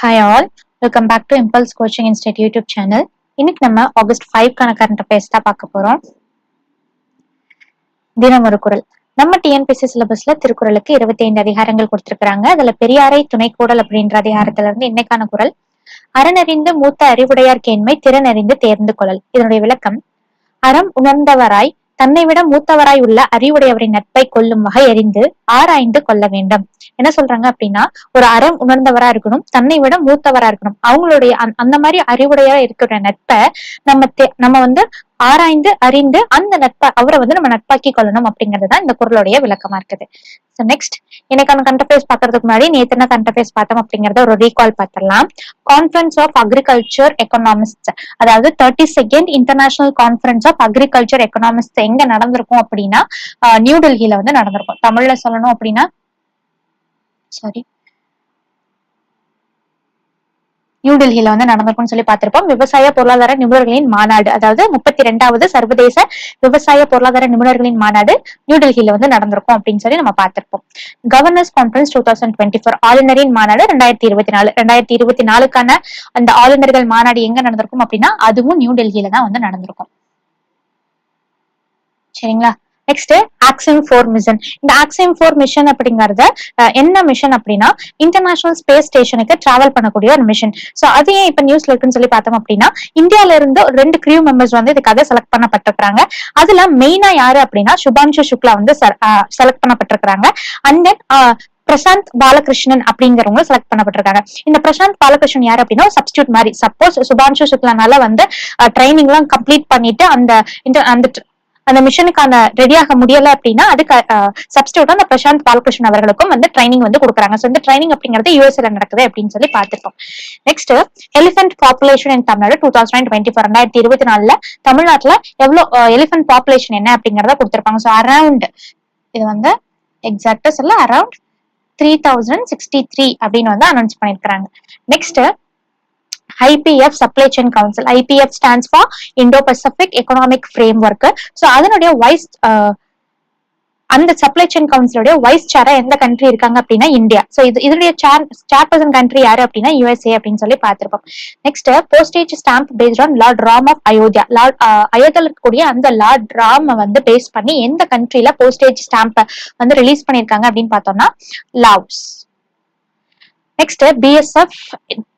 Hi all welcome back to impulse coaching institute YouTube channel இன்னைக்கு நம்ம August ஃபைவ்க்கான current affairs தான் பார்க்க போறோம். தினம் ஒரு குரல். நம்ம டிஎன்பிசி சிலபஸ்ல திருக்குறளுக்கு இருபத்தி ஐந்து அதிகாரங்கள் கொடுத்திருக்காங்க அதுல பெரியாரை துணைக்கூடல் அப்படின்ற அதிகாரத்துல இருந்து இன்னைக்கான குரல். அறனறிந்து மூத்த அறிவுடையார் கேண்மை திறனறிந்து தேர்ந்து கொள்ளல். இதனுடைய விளக்கம் அறம் உணர்ந்தவராய் தன்னை விட மூத்தவராய் உள்ள அறிவுடையவரின் நட்பை கொள்ளும் வகை அறிந்து ஆராய்ந்து கொள்ள வேண்டும். என்ன சொல்றாங்க அப்படின்னா ஒரு அறம் உணர்ந்தவரா இருக்கணும் தன்னை விட மூத்தவரா இருக்கணும். அவங்களுடைய அந்த- அந்த மாதிரி அறிவுடையா இருக்கிற நட்பை நம்ம தே- நம்ம வந்து ஆராய்ந்து அறிந்து அந்த நட்பா அவரை வந்து நம்ம நட்பாக்கி கொள்ளணும் அப்படிங்கிறது தான் இந்த குரலுடைய விளக்கமா இருக்குது. ஸோ நெக்ஸ்ட் எனக்கான கண்டபேஸ் பாக்குறதுக்கு முன்னாடி நேத்து என்ன கண்டபேஸ் பார்த்தோம் அப்படிங்கறத ஒரு ரீகால் பார்த்துடலாம். கான்ஃபரன்ஸ் ஆஃப் அக்ரிகல்ச்சர் எக்கனாமிஸ்ட் அதாவது thirty second international conference of agriculture economist எங்க நடந்திருக்கும் அப்படின்னா நியூ டெல்லியில வந்து நடந்திருக்கும். தமிழ்ல சொல்லணும் அப்படின்னா சாரி நியூ டெல்லியில வந்து நடந்திருக்கும்னு சொல்லி பார்த்திருப்போம். விவசாய பொருளாதார நிபுணர்களின் மாநாடு அதாவது முப்பத்தி ரெண்டாவது சர்வதேச விவசாய பொருளாதார நிபுணர்களின் மாநாடு நியூ டெல்லியில வந்து நடந்திருக்கும் அப்படின்னு சொல்லி நம்ம பார்த்திருப்போம். Governors conference two thousand twenty four ஆளுநரின் மாநாடு ரெண்டாயிரத்தி இருபத்தி நாலு ரெண்டாயிரத்தி இருபத்தி நாலுக்கான அந்த ஆளுநர்கள் மாநாடு எங்க நடந்திருக்கும் அப்படின்னா அதுவும் நியூ டெல்லியில தான் வந்து நடந்திருக்கும். சரிங்களா? நெக்ஸ்ட் ஆக்சிம் ஃபோர் மிஷன் இந்த ஆக்சிம் ஃபோர் மிஷன் அப்படிங்கறது என்ன மிஷன் அப்படின்னா இன்டர்நேஷனல் ஸ்பேஸ் ஸ்டேஷனுக்கு டிராவல் பண்ணக்கூடிய ஒரு மிஷன் சோ அது ஏன் இப்ப நியூஸ்ல இருக்குன்னு சொல்லி பார்த்தோம் அப்படின்னா இந்தியால இருந்து ரெண்டு கிரியூ மெம்பர்ஸ் வந்து இதுக்காக செலக்ட் பண்ணப்பட்டிருக்காங்க அதுல மெயினா யாரு அப்படின்னா சுபான்ஷு சுக்லா வந்து செலக்ட் பண்ணப்பட்டிருக்காங்க அண்ட் தென் பிரசாந்த் பாலகிருஷ்ணன் அப்படிங்கிறவங்க செலக்ட் பண்ணப்பட்டிருக்காங்க. இந்த பிரசாந்த் பாலகிருஷ்ணன் யார் அப்படின்னா சப்ஸ்டியூட் மாதிரி. சப்போஸ் சுபான்ஷு சுக்லானால வந்து ட்ரைனிங் எல்லாம் கம்ப்ளீட் பண்ணிட்டு அந்த அந்த அந்த மிஷனுக்கான ரெடியாக முடியல அப்படின்னா அதுக்கு சப்ஸ்டியூட் அந்த பிரசாந்த் பாலகிருஷ்ணன் அவர்களுக்கும் வந்து ட்ரைனிங் வந்து கொடுக்குறாங்க. ஸோ இந்த ட்ரைனிங் அப்படிங்கிறது யூஎஸ்ல நடக்குது அப்படின்னு சொல்லி பார்த்துருக்கோம். Next elephant population in Tamil Nadu two thousand twenty four ரெண்டாயிரத்தி இருபத்தி நாலுல தமிழ்நாட்டுல எவ்வளவு எலிஃபென்ட் பாப்புலேஷன் என்ன அப்படிங்கறத கொடுத்துருப்பாங்க. ஸோ அரௌண்ட் இது வந்து எக்ஸாக்டா சொல்ல around three thousand sixty three அப்படின்னு வந்து அனௌன்ஸ் பண்ணியிருக்கிறாங்க. Next IPF supply chain council IPF stands for Indo Pacific economic framework so அதனுடைய வைஸ் uh, அந்த சப்ளை செயின் கவுன்சிலுடைய வைஸ் சேரா எந்த கண்ட்ரி இருக்காங்க அப்படின்னா இந்தியா. ஸோ இது இதனுடைய சேர் சேர்பர்சன் கண்ட்ரி யாரு அப்படின்னா யூஎஸ்ஏ அப்படின்னு சொல்லி பார்த்திருப்போம். Next postage stamp based on lord Ram of Ayodhya lord அயோத்தியால இருக்கக்கூடிய அந்த லார்ட் ராம் வந்து பேஸ் பண்ணி எந்த கண்ட்ரில போஸ்டேஜ் ஸ்டாம்ப் வந்து ரிலீஸ் பண்ணியிருக்காங்க அப்படின்னு பார்த்தோம்னா Laos next BSF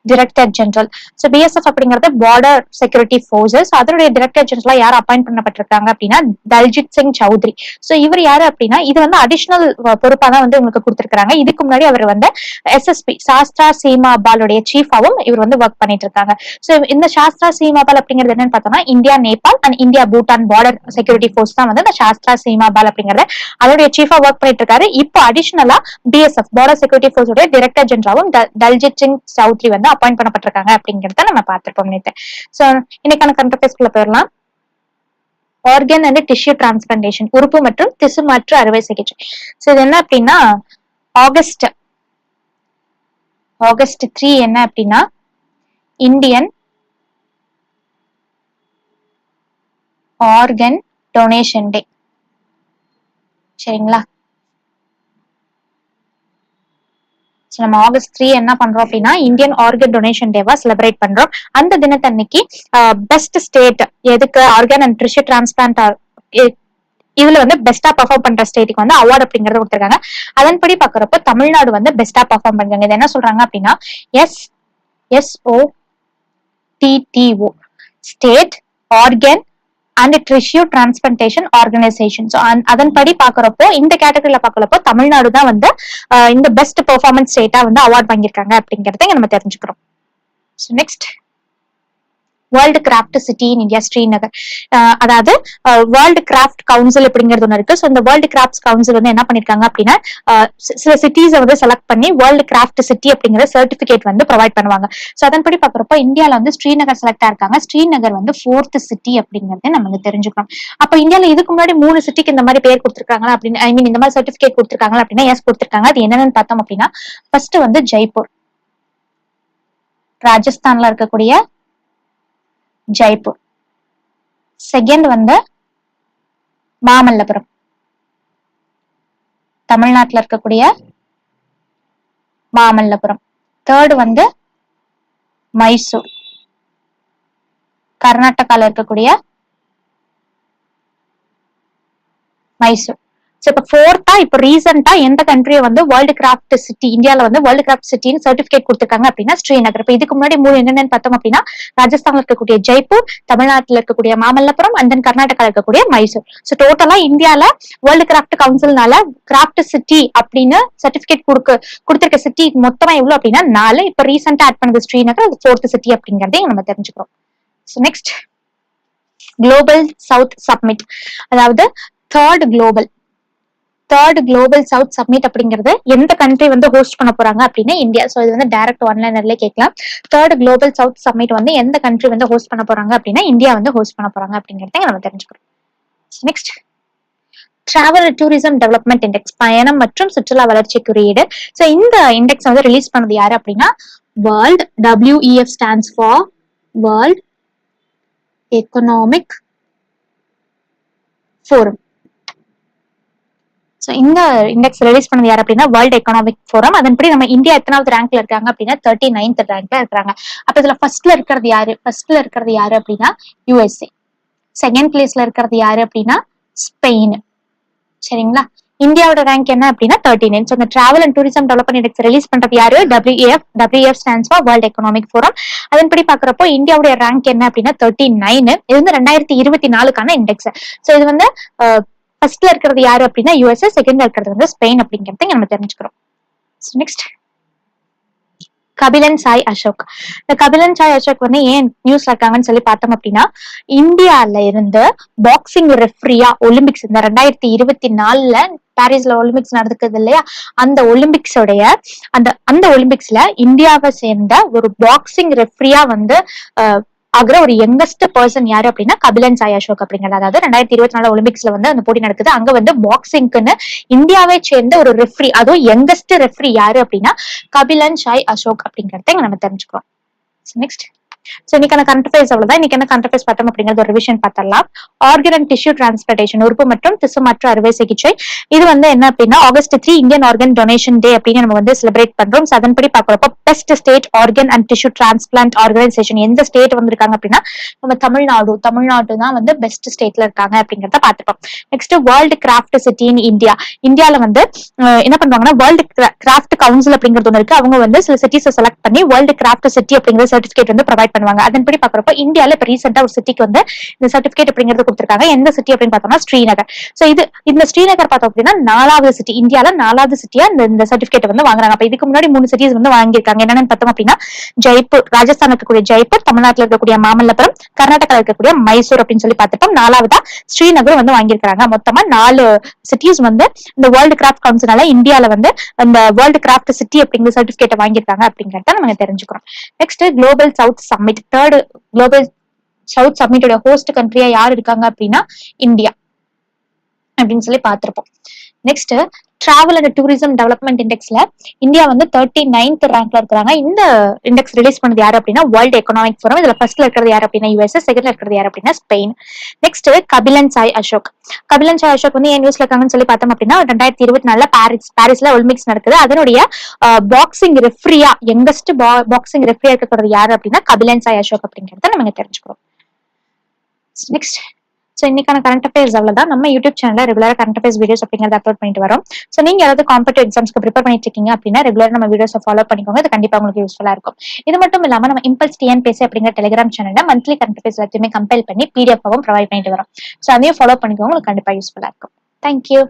director general so BSF அப்படிங்கிறது பார்டர் செக்யூரிட்டி ஃபோர்ஸஸ் அதனுடைய டிரெக்டர் ஜெனரலா யார் அப்பாயிண்ட் பண்ணப்பட்டிருக்காங்க அப்படின்னா தல்ஜித் சிங் சௌத்ரி ஸோ இவர் யாரு அப்படின்னா இது வந்து அடிஷனல் பொறுப்பா தான் வந்து உங்களுக்கு கொடுத்துருக்காங்க இதுக்கு முன்னாடி அவர் வந்து எஸ்எஸ்பி சாஸ்திரா சீமாபாலுடைய சீஃபாவும் இவர் வந்து ஒர்க் பண்ணிட்டு இருக்காங்க ஸோ இந்த சாஸ்திரா சீமாபால் அப்படிங்கிறது என்னன்னு பார்த்தோம்னா India Nepal and India Bhutan border security force தான் வந்து இந்த சாஸ்திரா சீமாபால் அப்படிங்கறத அதோடைய சீஃபா ஒர்க் பண்ணிட்டு இருக்காரு இப்போ அடிஷனலா பிஎஸ்எஃப் பார்டர் செக்யூரிட்டி ஃபோர்ஸோட டிரெக்டர் ஜெனரலாவும் தல்ஜித் சிங் சௌத்ரி வந்து அப்பாயிண்ட் பண்ணப்பட்டிருக்காங்க அப்படிங்கறத நம்ம பார்த்திருப்போம் நேத்து. சோ இன்னைக்கான கரண்ட் அஃபேர்ஸ்குள்ள போயிடலாம். ஆர்கன் அண்ட் டிஷ்யூ டிரான்ஸ்பிளான்டேஷன் உறுப்பு மற்றும் திசு மாற்று அறுவை சிகிச்சை. சோ இது என்ன அப்படின்னா ஆகஸ்ட் ஆகஸ்ட் த்ரீ என்ன அப்படின்னா இந்தியன் ஆர்கன் டொனேஷன் டே சரிங்களா? ஸோ நம்ம ஆகஸ்ட் த்ரீ என்ன பண்றோம் அப்படின்னா இந்தியன் ஆர்கன் டொனேஷன் டேவா செலிப்ரேட் பண்றோம். அந்த தினத்தன்னைக்கு பெஸ்ட் ஸ்டேட் எதுக்கு? ஆர்கன் அண்ட் டிஷ்யூ டிரான்ஸ்பிளான்ட் இதுல வந்து பெஸ்டா பெர்ஃபார்ம் பண்ற ஸ்டேட்டுக்கு வந்து அவார்டு அப்படிங்கறது கொடுத்துருக்காங்க. அதன்படி பாக்குறப்போ தமிழ்நாடு வந்து பெஸ்டா பெர்ஃபார்ம் பண்றாங்க இது என்ன சொல்றாங்க அப்படின்னா S SO TTO state organ and tissue transplantation organisation so அதன்படி பாக்குறப்போ இந்த கேட்டகரியில பாக்குறப்போ தமிழ்நாடு தான் வந்து இந்த பெஸ்ட் பெர்ஃபார்மன்ஸ் ஸ்டேட்டா வந்து அவார்ட் வாங்கியிருக்காங்க அப்படிங்கறத நம்ம தெரிஞ்சுக்கிறோம். Next world craft city in India Srinagar அதாவது வேர்ல்டு கிராஃப்ட் கவுன்சில் அப்படிங்கிறது ஒன்று இருக்கு. ஸோ இந்த வேர்ல்டு கிராஃப்ட் கவுன்சில் வந்து என்ன பண்ணிருக்காங்க அப்படின்னா சில சிட்டிஸை வந்து செலக்ட் பண்ணி வேர்ல்டு கிராஃப்ட் சிட்டி அப்படிங்கிற சர்டிபிகேட் வந்து ப்ரொவைட் பண்ணுவாங்க. ஸோ அதன்படி பார்க்குறப்போ இந்தியாவில் வந்து ஸ்ரீநகர் செலக்ட் ஆயிருக்காங்க ஸ்ரீநகர் வந்து ஃபோர்த் சிட்டி அப்படிங்கிறது நம்ம வந்து தெரிஞ்சுக்கணும். அப்போ இந்தியாவில் இதுக்கு முன்னாடி மூணு சிட்டிக்கு இந்த மாதிரி பேர் கொடுத்துருக்காங்களா அப்படின்னு ஐ மீன் இந்த மாதிரி சர்டிஃபிகேட் கொடுத்துருக்காங்களா அப்படின்னா எஸ் கொடுத்துருக்காங்க. அது என்னென்னு பார்த்தோம் அப்படின்னா ஃபர்ஸ்ட் வந்து ஜெய்ப்பூர். ராஜஸ்தான்ல இருக்கக்கூடிய ஜெய்ப்பூர். செகண்ட் வந்து மாமல்லபுரம். தமிழ்நாட்டுல இருக்கக்கூடிய மாமல்லபுரம். தேர்டு வந்து மைசூர். கர்நாடகால இருக்கக்கூடிய மைசூர். ஸோ இப்போ ஃபோர்த்தா இப்போ ரீசெண்டா எந்த கண்ட்ரியை வந்து வேர்ல்டு கிராஃப்ட் சிட்டி இந்தியால வந்து வேர்ல்டு கிராஃப்ட் சிட்டின்னு சர்டிபிகேட் கொடுத்துருக்காங்க அப்படின்னா ஸ்ரீநகர். இப்போ இதுக்கு முன்னாடி மூணு என்னென்னு பார்த்தோம் அப்படின்னா ராஜஸ்தான்ல இருக்கக்கூடிய ஜெய்ப்பூர் தமிழ்நாட்டுல இருக்கக்கூடிய மாமல்லபுரம் அண்ட் தென் கர்நாடகாவில் இருக்கக்கூடிய மைசூர். ஸோ டோட்டலா இந்தியால வேர்ல்டு கிராஃப்ட் கவுன்சில்னால கிராஃப்ட் சிட்டி அப்படின்னு சர்டிபிகேட் கொடுக்க கொடுத்துருக்க சிட்டி மொத்தமா எவ்வளவு அப்படின்னா நாலு. இப்போ ரீசெண்டா ஆட் பண்ணது ஸ்ரீநகர் அது ஃபோர்த் சிட்டி அப்படிங்கறதையும் நம்ம தெரிஞ்சுக்கிறோம். So next global south summit அதாவது third global third global south summit அப்படிங்கிறது எந்த கண்ட்ரி வந்து ஹோஸ்ட் பண்ண போறாங்க அப்படின்னா இந்தியா. ஸோ இது வந்து டைரக்ட் ஒன்லைனர்ல கேட்கலாம். தேர்ட் குளோபல் சவுத் சப்மிட் வந்து எந்த கண்ட்ரி வந்து ஹோஸ்ட் பண்ண போறாங்க அப்படின்னா இந்தியா வந்து ஹோஸ்ட் பண்ண போறாங்க அப்படிங்கறத நம்ம தெரிஞ்சுக்கிறோம். Next travel tourism development index பயணம் மற்றும் சுற்றுலா வளர்ச்சி குறியீடு. ஸோ இந்த இண்டெக்ஸ் வந்து ரிலீஸ் பண்ணது யாரு அப்படின்னா world WEF stands for world economic forum so இந்த இண்டெக்ஸ் ரிலீஸ் பண்ணது யார் அப்படின்னா வேர்ல்டு எக்கனாமிக் ஃபோரம் அதன்படி நம்ம இந்தியா எத்தனாவது ரேங்க்ல இருக்காங்க அப்படின்னா தேர்ட்டி நைன்த் ரேங்க்ல இருக்கிறாங்க. அப்ப இதுல ஃபர்ஸ்ட்ல இருக்கிறது யாரு? ஃபர்ஸ்ட்ல இருக்கிறது யாரு அப்படின்னா யூஎஸ்ஏ செகண்ட் பிளேஸ்ல இருக்கிறது யாரு அப்படின்னா ஸ்பெயின் சரிங்களா? இந்தியாவோட ரேங்க் என்ன அப்படின்னா தேர்ட்டி நைன் ஸோ இந்த travel and tourism development index release பண்றது யாரு? WF WF stands for world economic forum அதன்படி பாக்குறப்போ இந்தியாவுடைய ரேங்க் என்ன அப்படின்னா தேர்ட்டி நைன் இது வந்து ரெண்டாயிரத்தி இருபத்தி நாலுக்கான இண்டெக்ஸ் ஸோ இது வந்து ஃபர்ஸ்ட்ல இருக்கிறது யாரு அப்படின்னா யூஎஸ்ஏ செகண்ட்ல இருக்கிறது வந்து ஸ்பெயின் அப்படிங்கிறத நம்ம தெரிஞ்சுக்கிறோம். நெக்ஸ்ட் கபிலன் சாய் அசோக். இந்த கபிலன் சாய் அசோக் வந்து ஏன் நியூஸ்ல இருக்காங்கன்னு சொல்லி பார்த்தோம் அப்படின்னா இந்தியால இருந்து பாக்ஸிங் ரெஃப்ரியா ஒலிம்பிக்ஸ் இந்த ரெண்டாயிரத்தி இருபத்தி நாலுல பாரிஸ்ல ஒலிம்பிக்ஸ் நடக்குது இல்லையா? அந்த ஒலிம்பிக்ஸோடைய அந்த அந்த ஒலிம்பிக்ஸ்ல இந்தியாவை சேர்ந்த ஒரு பாக்ஸிங் ரெஃப்ரியா வந்து ஆகிற ஒரு யங்கஸ்ட் பர்சன் யாரு அப்படின்னா கபிலன் சாய் அசோக் அப்படிங்கிறது அதாவது ரெண்டாயிரத்தி இருபத்தி நாலு ஒலிம்பிக்ஸ்ல வந்து அந்த போட்டி நடக்குது. அங்க வந்து பாக்ஸிங்க்குன்னு இந்தியாவை சேர்ந்த ஒரு ரெஃப்ரி அதுவும் யங்கஸ்ட் ரெஃப்ரி யாரு அப்படின்னா கபிலன் சாய் அசோக் அப்படிங்கறத இங்க நம்ம தெரிஞ்சுக்கிறோம். நெக்ஸ்ட் சோ இன்னைக்கான கரண்ட் அஃபேர்ஸ் அவ்வளவுதான். இன்னைக்கு என்ன கரண்ட் அஃபேர்ஸ் பார்த்தோம் அப்படிங்கிறது ஒரு விஷயம் பார்த்தலாம் ஆர்கன் அண்ட் டிஷ்யூ டிரான்ஸ்பிளேஷன் உறுப்பு மற்றும் திசு மாற்று அறுவை சிகிச்சை. இது வந்து என்ன அப்படின்னா August three Indian organ donation day அப்படின்னு நம்ம வந்து செலிப்ரேட் பண்றோம். அதன்படி பாக்குறப்ப best state organ and tissue transplant organisation எந்த ஸ்டேட் வந்திருக்காங்க அப்படின்னா நம்ம தமிழ்நாடு தமிழ்நாடு தான் வந்து பெஸ்ட் ஸ்டேட்ல இருக்காங்க அப்படிங்கறத பார்த்துப்போம். Next world craft city in India இந்தியால வந்து என்ன பண்ணுவாங்கன்னா வேர்ல்டு கிராஃப்ட் கவுன்சில் அப்படிங்கிறது ஒன்று இருக்கு. அவங்க வந்து சில சிட்டிஸை செலக்ட் பண்ணி வேர்ல்டு கிராஃப்ட் சிட்டி அப்படிங்கிற சர்டிபிகேட் வந்து ப்ரொவைட் பண்ணுவாங்க. அதன்படி பாக்குறப்போ இந்தியால இப்ப ரீசெண்டா ஒரு சிட்டிக்கு வந்து இந்த சர்டிபிகேட் அப்படிங்கிறது கொடுத்திருக்காங்க. எந்த சிட்டி அப்படின்னு பார்த்தோம்னா ஸ்ரீநகர். சோ இது இந்த ஸ்ரீநகர் பார்த்தோம் அப்படின்னா நாலாவது சிட்டி இந்தியால நாலாவது சிட்டியா இந்த இந்த சர்டிபிகேட் வந்து வாங்குறாங்க. அப்ப இதுக்கு முன்னாடி மூணு சிட்டிஸ் வந்து வாங்கியிருக்காங்க. என்னன்னு பார்த்தோம் அப்படின்னா ஜெய்ப்பூர் ராஜஸ்தான் இருக்கக்கூடிய ஜெய்ப்பூர் தமிழ்நாட்டில் இருக்கக்கூடிய மாமல்லபுரம் கர்நாடகாவில் இருக்கக்கூடிய மைசூர் அப்படின்னு சொல்லி பார்த்துட்டோம் நாலாவதா ஸ்ரீநகர் வந்து வாங்கியிருக்காங்க மொத்தமா நாலு சிட்டிஸ் வந்து இந்த வேர்ல்டு கிராஃப்ட் கவுன்சிலால இந்தியால வந்து அந்த வேர்ல்டு கிராஃப்ட் சிட்டி அப்படிங்கிற சர்டிபிகேட் வாங்கியிருக்காங்க அப்படிங்கறத நம்ம தெரிஞ்சுக்கிறோம். Next global south summit third global south சம்மிட்டோட host கண்ட்ரியா யார் இருக்காங்க அப்படின்னா இந்தியா. அப்படின்னு சொல்லி பார்த்திருப்போம். Next travel and tourism development இண்டெக்ஸ்ல India வந்து தேர்ட்டி நைன்த் ரேங்க்ல இருக்கிறாங்க. இந்த இண்டெக்ஸ் ரிலீஸ் பண்ணது யாரு அப்படின்னா வேர்ல்டு எக்கனாமிக் ஃபோரம் இதுல ஃபர்ஸ்ட்ல இருக்கிறது யாரு அப்படின்னா யூஎஸ் செகண்ட்ல இருக்கிறது யாரு அப்படின்னா ஸ்பெயின் நெக்ஸ்ட் கபிலன் சாய் அசோக் கபிலன் சாய் அசோக் வந்து ஏன் நியூஸ்ல இருக்காங்கன்னு சொல்லி பார்த்தோம் அப்படின்னா ரெண்டாயிரத்தி இருபத்தி நாலுல பாரிஸ் பாரிஸ்ல ஒலிம்பிக்ஸ் நடக்குது. அதனுடைய பாக்ஸிங் ரெஃப்ரியா யங்கஸ்ட் பாக்ஸிங் ரெஃப்ரியா இருக்கிறது யாரு அப்படின்னா கபிலன் சாய் அசோக் அப்படிங்கறத நம்ம தெரிஞ்சுக்கிறோம். நெக்ஸ்ட் ஸோ இன்னைக்கான கரண்ட் அஃபேர்ஸ் அவ்வளோதான் நம்ம யூடியூப் சேனலில் ரெகுலராக கரண்ட் அஃபேர்ஸ் வீடியோஸ் அப்படிங்கிறத அப்லோட் பண்ணிட்டு வரோம். ஸோ நீங்க ஏதாவது காம்படிவ் எக்ஸாம்ஸ்க்கு ப்ரிப்பேர் பண்ணிட்டு இருக்கீங்க அப்படின்னா ரெகுலராக நம்ம வீடியோஸை ஃபாலோ பண்ணிக்கோங்க. இது கண்டிப்பாக உங்களுக்கு யூஸ்ஃபுல்லாக இருக்கும். இது மட்டும் இல்லாமல் நம்ம இம்பல்ஸ் டிஎன்பிஎஸ்சி அப்படிங்கிற டெலிகிராம் சேனலில் மந்த்லி கரண்ட் அஃபேர்ஸ் எல்லாத்தையுமே கம்பேர் பண்ணி பிடிஎஃபாவும் ப்ரொவைட் பண்ணிட்டு வரோம். ஸோ அதையும் ஃபாலோ பண்ணிக்கோங்க. உங்களுக்கு கண்டிப்பாக யூஸ்ஃபுல்லாக இருக்கும். தேங்க்யூ